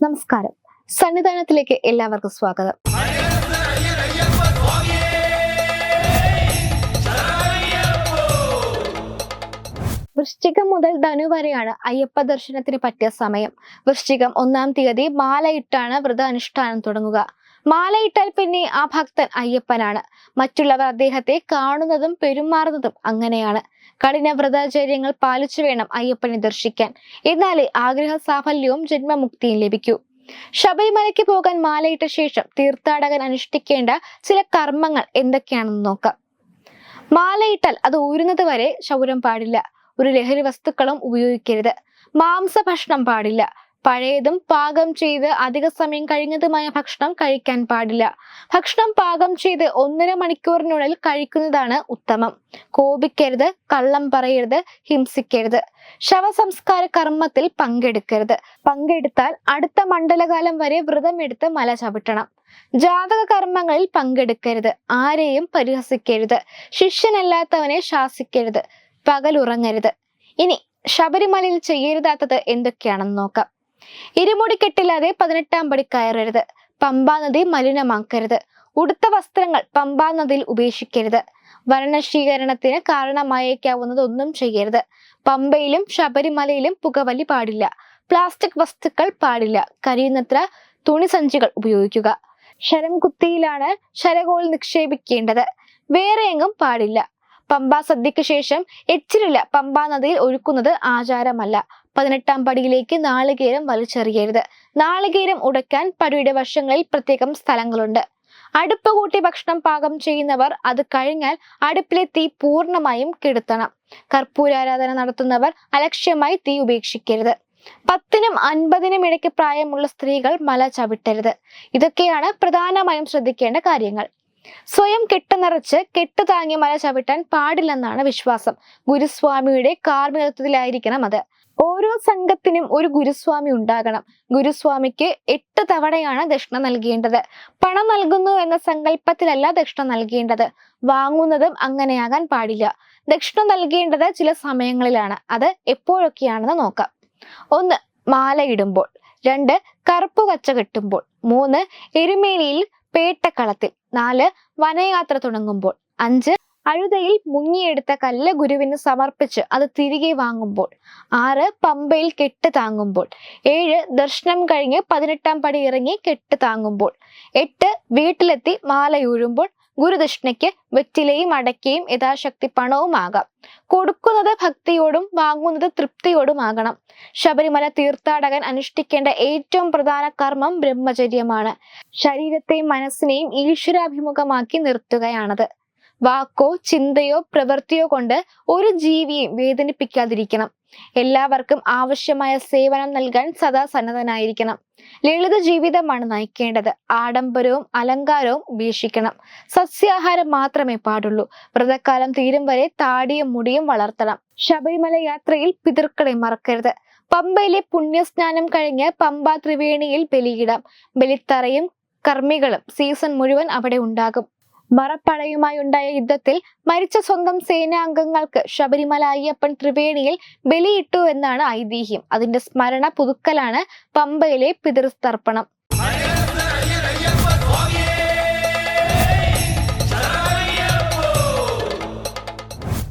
നമസ്കാരം. സന്നിധാനത്തിലേക്ക് എല്ലാവർക്കും സ്വാഗതം. വൃശ്ചികം മുതൽ ധനു വരെയാണ് അയ്യപ്പ ദർശനത്തിന് പറ്റിയ സമയം. വൃശ്ചികം ഒന്നാം തീയതി മാലയിട്ടാണ് വ്രത അനുഷ്ഠാനം തുടങ്ങുക. മാലയിട്ടാൽ പിന്നെ ആ ഭക്തൻ അയ്യപ്പനാണ്. മറ്റുള്ളവർ അദ്ദേഹത്തെ കാണുന്നതും പെരുമാറുന്നതും അങ്ങനെയാണ്. കഠിന വ്രതാചര്യങ്ങൾ പാലിച്ചു വേണം അയ്യപ്പനെ ദർശിക്കാൻ. എന്നാലേ ആഗ്രഹ സാഫല്യവും ജന്മമുക്തിയും ലഭിക്കൂ. ശബരിമലയ്ക്ക് പോകാൻ മാലയിട്ട ശേഷം തീർത്ഥാടകൻ അനുഷ്ഠിക്കേണ്ട ചില കർമ്മങ്ങൾ എന്തൊക്കെയാണെന്ന് നോക്കാം. മാലയിട്ടാൽ അത് ഊരുന്നത് വരെ ശൗരം പാടില്ല. ഒരു ലഹരി വസ്തുക്കളും ഉപയോഗിക്കരുത്. മാംസഭക്ഷണം പാടില്ല. പഴയതും പാകം ചെയ്ത് അധിക സമയം കഴിഞ്ഞതുമായ ഭക്ഷണം കഴിക്കാൻ പാടില്ല. ഭക്ഷണം പാകം ചെയ്ത് ഒന്നര മണിക്കൂറിനുള്ളിൽ കഴിക്കുന്നതാണ് ഉത്തമം. കോപിക്കരുത് കള്ളം പറയരുത് ഹിംസിക്കരുത്. ശവസംസ്കാര കർമ്മത്തിൽ പങ്കെടുക്കരുത്. പങ്കെടുത്താൽ അടുത്ത മണ്ഡലകാലം വരെ വ്രതമെടുത്ത് മല ചവിട്ടണം. ജാതക കർമ്മങ്ങളിൽ പങ്കെടുക്കരുത്. ആരെയും പരിഹസിക്കരുത്. ശിഷ്യനല്ലാത്തവനെ ശാസിക്കരുത്. പകലുറങ്ങരുത്. ഇനി ശബരിമലയിൽ ചെയ്യരുതാത്തത് എന്തൊക്കെയാണെന്ന് നോക്കാം. ഇരുമുടിക്കെട്ടില്ലാതെ പതിനെട്ടാം പടി കയറരുത്. പമ്പാ നദി മലിനമാക്കരുത്. ഉടുത്ത വസ്ത്രങ്ങൾ പമ്പാ നദിയിൽ ഉപേക്ഷിക്കരുത്. വനനശീകരണത്തിന് കാരണമായേക്കാവുന്നത് ഒന്നും ചെയ്യരുത്. പമ്പയിലും ശബരിമലയിലും പുകവലി പാടില്ല. പ്ലാസ്റ്റിക് വസ്തുക്കൾ പാടില്ല. കരിയുന്നത്ര തുണിസഞ്ചികൾ ഉപയോഗിക്കുക. ശരം കുത്തിയിലാണ് ശരകോൾ നിക്ഷേപിക്കേണ്ടത്. വേറെ എങ്ങും പാടില്ല. പമ്പാ സദ്യക്ക് ശേഷം എച്ചിലില്ല പമ്പാ നദിയിൽ ഒഴുക്കുന്നത് ആചാരമല്ല. പതിനെട്ടാം പടിയിലേക്ക് നാളികേരം വലിച്ചെറിയരുത്. നാളികേരം ഉടയ്ക്കാൻ പടിയുടെ വശങ്ങളിൽ പ്രത്യേകം സ്ഥലങ്ങളുണ്ട്. അടുപ്പ് കൂട്ടി ഭക്ഷണം പാകം ചെയ്യുന്നവർ അത് കഴിഞ്ഞാൽ അടുപ്പിലെ തീ പൂർണമായും കെടുത്തണം. കർപ്പൂരാരാധന നടത്തുന്നവർ അലക്ഷ്യമായി തീ ഉപേക്ഷിക്കരുത്. പത്തിനും അൻപതിനും ഇടയ്ക്ക് പ്രായമുള്ള സ്ത്രീകൾ മല ചവിട്ടരുത്. ഇതൊക്കെയാണ് പ്രധാനമായും ശ്രദ്ധിക്കേണ്ട കാര്യങ്ങൾ. സ്വയം കെട്ടുനിറച്ച് നിറച്ച് കെട്ട് താങ്ങി മല ചവിട്ടാൻ പാടില്ലെന്നാണ് വിശ്വാസം. ഗുരുസ്വാമിയുടെ കാർമ്മികത്വത്തിലായിരിക്കണം അത്. ഓരോ സംഘത്തിനും ഒരു ഗുരുസ്വാമി ഉണ്ടാകണം. ഗുരുസ്വാമിക്ക് എട്ട് തവണയാണ് ദക്ഷിണ നൽകേണ്ടത്. പണം നൽകുന്നു എന്ന സങ്കല്പത്തിലല്ല ദക്ഷിണ നൽകേണ്ടത്. വാങ്ങുന്നതും അങ്ങനെയാകാൻ പാടില്ല. ദക്ഷിണ നൽകേണ്ടത് ചില സമയങ്ങളിലാണ്. അത് എപ്പോഴൊക്കെയാണെന്ന് നോക്കാം. ഒന്ന് മാലയിടുമ്പോൾ. രണ്ട് കറുപ്പ് കച്ച കെട്ടുമ്പോൾ. മൂന്ന് എരുമേലിയിൽ പേട്ടക്കളത്തിൽ നാല് വനയാത്ര തുടങ്ങുമ്പോൾ അഞ്ച് അഴുതയിൽ മുങ്ങിയെടുത്ത കല്ല് ഗുരുവിന് സമർപ്പിച്ച് അത് തിരികെ വാങ്ങുമ്പോൾ ആറ് പമ്പയിൽ കെട്ട് താങ്ങുമ്പോൾ ഏഴ് ദർശനം കഴിഞ്ഞ് പതിനെട്ടാം പടി ഇറങ്ങി കെട്ട് താങ്ങുമ്പോൾ എട്ട് വീട്ടിലെത്തി മാലയൂഴുമ്പോൾ ഗുരുദക്ഷിണയ്ക്ക് വെറ്റിലയും അടയ്ക്കയും യഥാശക്തി പണവുമാകാം. കൊടുക്കുന്നത് ഭക്തിയോടും വാങ്ങുന്നത് തൃപ്തിയോടുമാകണം. ശബരിമല തീർത്ഥാടകൻ അനുഷ്ഠിക്കേണ്ട ഏറ്റവും പ്രധാന കർമ്മം ബ്രഹ്മചര്യമാണ്. ശരീരത്തെയും മനസ്സിനെയും ഈശ്വരാഭിമുഖമാക്കി നിർത്തുകയാണത്. വാക്കോ ചിന്തയോ പ്രവൃത്തിയോ കൊണ്ട് ഒരു ജീവിയെയും വേദനിപ്പിക്കാതിരിക്കണം. എല്ലാവർക്കും ആവശ്യമായ സേവനം നൽകാൻ സദാ സന്നദ്ധനായിരിക്കണം. ലളിത ജീവിതമാണ് നയിക്കേണ്ടത്. ആഡംബരവും അലങ്കാരവും ഉപേക്ഷിക്കണം. സസ്യാഹാരം മാത്രമേ പാടുള്ളൂ. വ്രതക്കാലം തീരും വരെ താടിയും മുടിയും വളർത്തണം. ശബരിമല യാത്രയിൽ പിതൃക്കളെ മറക്കരുത്. പമ്പയിലെ പുണ്യസ്നാനം കഴിഞ്ഞ് പമ്പ ത്രിവേണിയിൽ ബലിയിടാം. ബലിത്തറയും കർമ്മികളും സീസൺ മുഴുവൻ അവിടെ ഉണ്ടാകും. മറപ്പടയുമായി ഉണ്ടായ യുദ്ധത്തിൽ മരിച്ച സ്വന്തം സേനാംഗങ്ങൾക്ക് ശബരിമല അയ്യപ്പൻ ത്രിവേണിയിൽ ബലിയിട്ടു എന്നാണ് ഐതിഹ്യം. അതിന്റെ സ്മരണ പുതുക്കലാണ് പമ്പയിലെ പിതൃസ്തർപ്പണം